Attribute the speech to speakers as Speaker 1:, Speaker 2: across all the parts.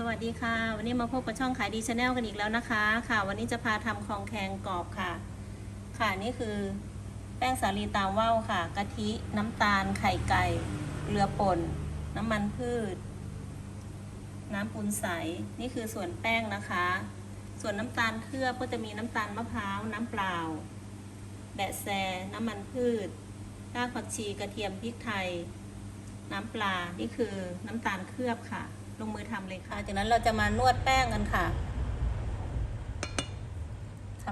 Speaker 1: สวัสดีค่ะ วันนี้มาพบกับช่องขายดีชาแนลกันอีกแล้วนะคะ ค่ะ วันนี้จะพาทำคองแคงกรอบค่ะ ค่ะนี่คือแป้งสาลีตามว่าวค่ะกะทิน้ำตาลไข่ไก่เกลือป่น น้ำมันพืช น้ำปูนใส นี่คือส่วนแป้งนะคะ ส่วนน้ำตาลเคลือบก็จะมีน้ำตาลมะพร้าวน้ำเปล่า แบะแซน้ำมันพืชรากผักชีกระเทียมพริกไทย น้ำปลา นี่คือน้ำตาลเคลือบค่ะ ลงมือทำเลยค่ะ จากนั้นเราจะมานวดแป้งกันค่ะท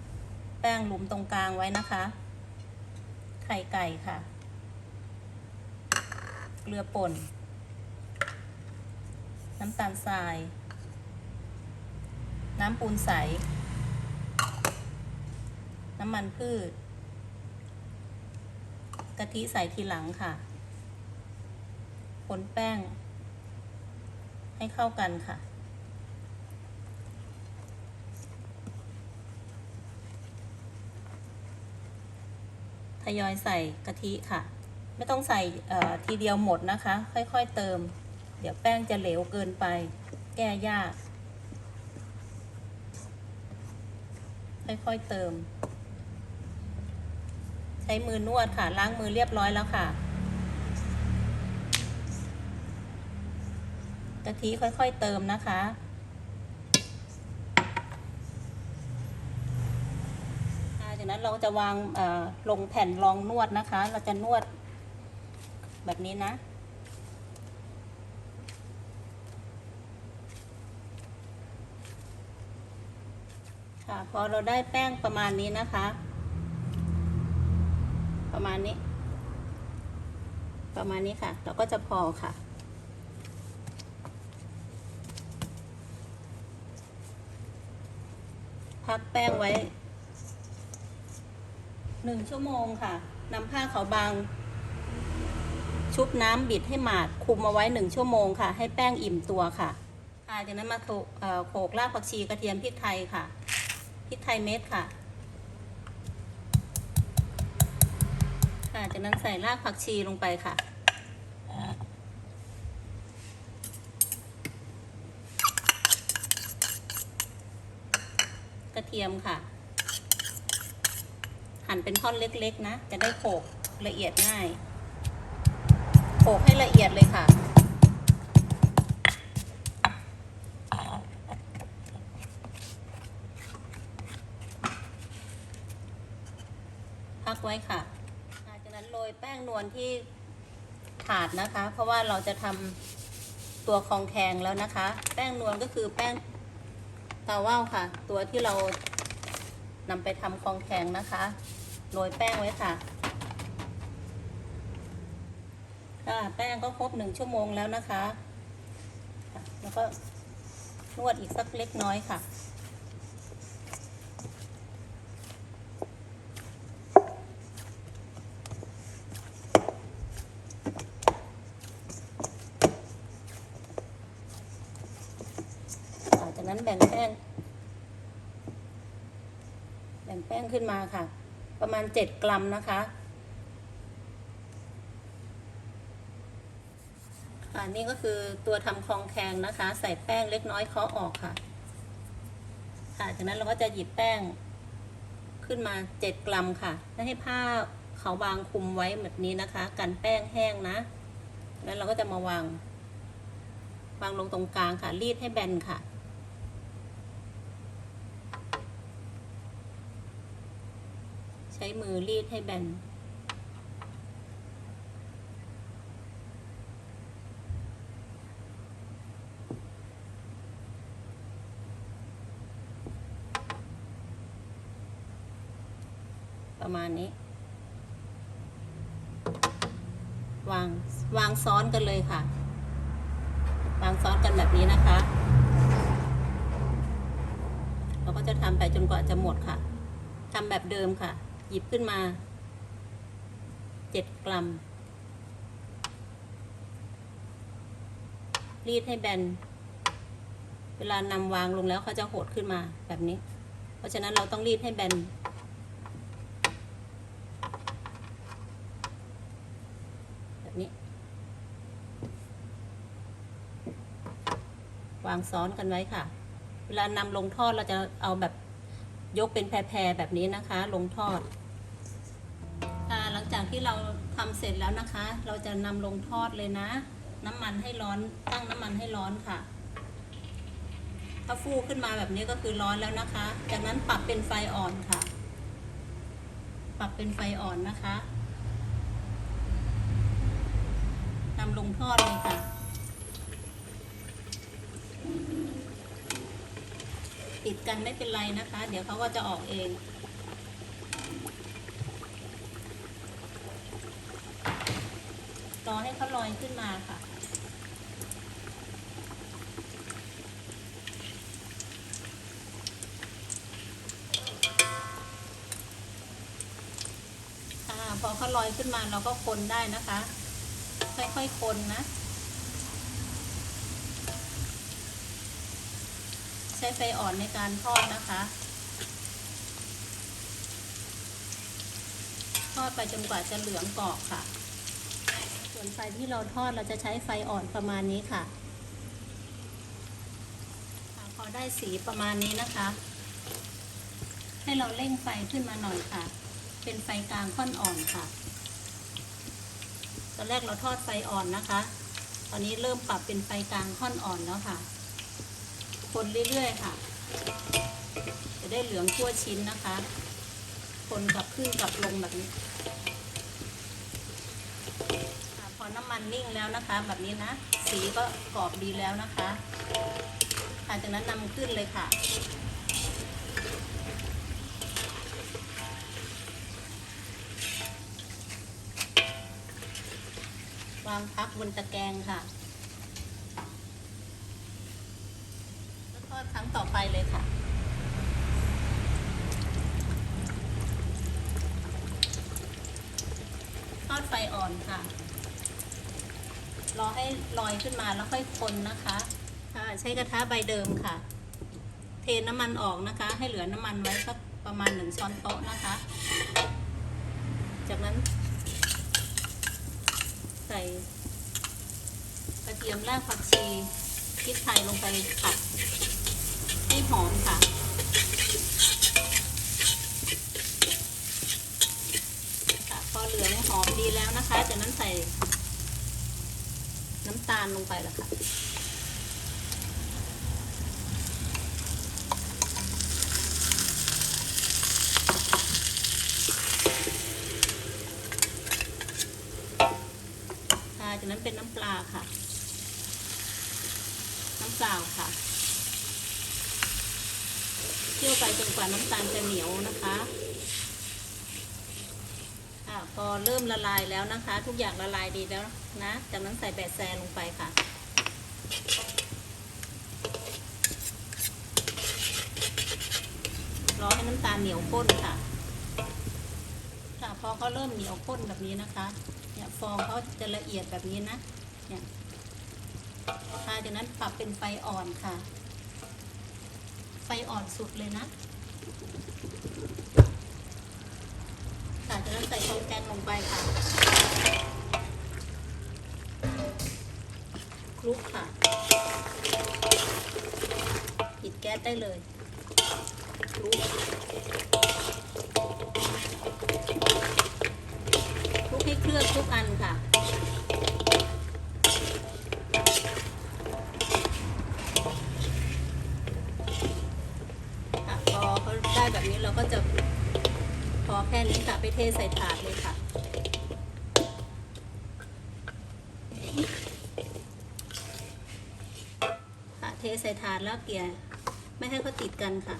Speaker 1: ำแป้งหลุมตรงกลางไว้นะคะ ไข่ไก่ค่ะ เกลือป่น น้ำตาลทราย น้ำปูนใส น้ำมันพืช กะทิใส่ทีหลังค่ะคนแป้ง ให้เข้ากันค่ะ ทยอยใส่กะทิค่ะ ไม่ต้องใส่ทีเดียวหมดนะคะ ค่อยๆเติม เดี๋ยวแป้งจะเหลวเกินไป แก้ยาก ค่อยๆเติม ใช้มือนวดค่ะ ล้างมือเรียบร้อยแล้วค่ะ กะทิค่อยๆเติมนะคะ จากนั้นเราจะวางลงแผ่นรองนวดนะคะ เราจะนวดแบบนี้นะค่ะพอเราได้แป้งประมาณนี้นะคะ ประมาณนี้ ประมาณนี้ค่ะ เราก็จะพอค่ะ พักแป้งไว้หนึ่งชั่วโมงค่ะนำผ้าขาวบาง ชุบน้ำบิดให้หมาดคุมเอาไว้หนึ่งชั่วโมงค่ะ ให้แป้งอิ่มตัวค่ะค่ะจากนั้นมาโขลกเอ่อโขลกรากผักชีกระเทียมพริกไทยค่ะพริกไทยเม็ดค่ะค่ะจากนั้นใส่รากผักชีลงไปค่ะ กระเทียมค่ะ หั่นเป็นท่อนเล็กๆนะ จะได้โขกละเอียดง่ายโขกให้ละเอียดเลยค่ะพักไว้ค่ะจากนั้นโรยแป้งนวลที่ถาดนะคะ เพราะว่าเราจะทำตัวคองแคงแล้วนะคะ แป้งนวลก็คือแป้ง ตาว่าวค่ะ ตัวที่เรานำไปทำกองแข็งนะคะโรยแป้งไว้ค่ะค่ะแป้งก็ครบหนึ่งชั่วโมงแล้วนะคะ แล้วก็นวดอีกสักเล็กน้อยค่ะ ค่ะจากนั้นแบ่งแป้ง แบ่งแป้งขึ้นมาค่ะ ประมาณเจ็ดกรัมนะคะอันนี้ก็คือตัวทำคลองแคงนะคะ ใส่แป้งเล็กน้อยเคาะออกค่ะค่ะจากนั้นเราก็จะหยิบแป้งขึ้นมาเจ็ดกรัมค่ะแล้วให้ผ้าเขาวบางคุมไว้แบบนี้นะคะ กันแป้งแห้งนะ แล้วเราก็จะมาวาง วางลงตรงกลางค่ะ รีดให้แบนค่ะ ใช้ มือรีดให้แบนประมาณนี้ วางวางซ้อนกันเลยค่ะ วางซ้อนกันแบบนี้นะคะ เราก็จะทำไปจนกว่าจะหมดค่ะทำแบบเดิมค่ะ หยิบขึ้นมาเจ็ดกรัม รีดให้แบน เวลานำวางลงแล้วเขาจะหดขึ้นมาแบบนี้ เพราะฉะนั้นเราต้องรีดให้แบน แบบนี้ วางซ้อนกันไว้ค่ะ เวลานำลงทอดเราจะเอาแบบยกเป็นแพรๆแบบนี้นะคะ ลงทอด จากที่เราทำเสร็จแล้วนะคะ เราจะนำลงทอดเลยนะ น้ำมันให้ร้อน ตั้งน้ำมันให้ร้อนค่ะ ถ้าฟูขึ้นมาแบบนี้ก็คือร้อนแล้วนะคะ จากนั้นปรับเป็นไฟอ่อนค่ะ ปรับเป็นไฟอ่อนนะคะนำลงทอดเลยค่ะติดกันไม่เป็นไรนะคะ เดี๋ยวเขาก็จะออกเอง อให้เขาลอยขึ้นมาค่ะ พอเขาลอยขึ้นมาเราก็คนได้นะคะ ค่อยๆคนนะ ใช้ไฟอ่อนในการทอดนะคะทอดไปจนกว่าจะเหลืองกรอบค่ะ วนไฟที่เราทอดเราจะใช้ไฟอ่อนประมาณนี้ค่ะ พอได้สีประมาณนี้นะคะ ให้เราเร่งไฟขึ้นมาหน่อยค่ะ เป็นไฟกลางค่อนอ่อนค่ะ ตอนแรกเราทอดไฟอ่อนนะคะ ตอนนี้เริ่มปรับเป็นไฟกลางค่อนอ่อนแล้วค่ะ คนเรื่อยๆค่ะ จะได้เหลืองทั่วชิ้นนะคะ คนกลับขึ้นกลับลงแบบนี้ค่ะพอน้ำ มันนิ่งแล้วนะคะ แบบนี้นะ สีก็กรอบดีแล้วนะคะค่ะจากนั้นนำขึ้นเลยค่ะวางพักบนตะแกรงค่ะแล้วทอดครั้งต่อไปเลยค่ะทอดไฟอ่อนค่ะ รอให้ลอยขึ้นมาแล้วค่อยคนนะคะค่ะใช้กระทะใบเดิมค่ะ เทน้ำมันออกนะคะ ให้เหลือน้ำมันไว้สักประมาณหนึ่งช้อนโต๊ะนะคะ จากนั้น ใส่กระเทียมรากผักชีพริกไทยลงไปผัดให้หอมค่ะค่ะพอเหลืองหอมดีแล้วนะคะ จากนั้นใส่ น้ำตาลลงไปแล้วค่ะค่ะ จากนั้นเป็นน้ำปลาค่ะ น้ำเปล่าค่ะ เคี่ยวไปจนกว่าน้ำตาลจะเหนียวนะคะ พอเริ่มละลายแล้วนะคะ ทุกอย่างละลายดีแล้วนะจากนั้นใส่แบะแซลงไปค่ะ รอให้น้ำตาลเหนียวข้นค่ะ ค่ะพอเขาเริ่มเหนียวข้นแบบนี้นะคะ เนี่ยฟองเขาจะละเอียดแบบนี้นะ เนี่ยค่ะจากนั้นปรับเป็นไฟอ่อนค่ะ ไฟอ่อนสุดเลยนะ ค่ะจากนั้นใส่ทองแกงลงไปค่ะคลุกค่ะ ปิดแก๊สได้เลยคลุกคลุกให้เคลือบทุกอันค่ะพอเขาได้แบบนี้เราก็จะ อแค่นี้ค่ะ ไปเทใส่ถาดเลยค่ะ ค่ะ เทใส่ถาดแล้วเกลี่ยไม่ให้เขาติดกันค่ะ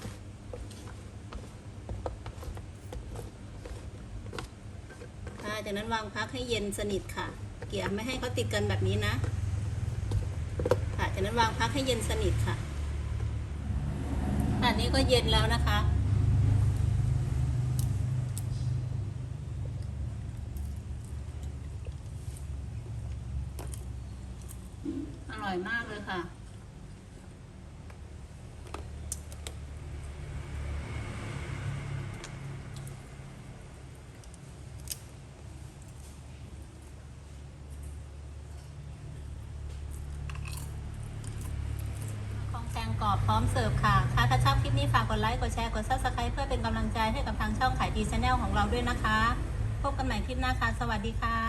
Speaker 1: ค่ะจากนั้นวางพักให้เย็นสนิทค่ะ เกลี่ยไม่ให้เขาติดกันแบบนี้นะ ค่ะจากนั้นวางพักให้เย็นสนิทค่ะอันนี้ก็เย็นแล้วนะคะ อ ร่อยมากเลยค่ะกรอบพร้อมเสิร์ฟค่ะ ค่ะ ถ้าชอบคลิปนี้ฝากกดไลค์ กดแชร์ กด subscribe เพื่อเป็นกำลังใจให้กับทางช่องขายดีชาแนลของเราด้วยนะคะ พบกันใหม่คลิปหน้าค่ะ สวัสดีค่ะ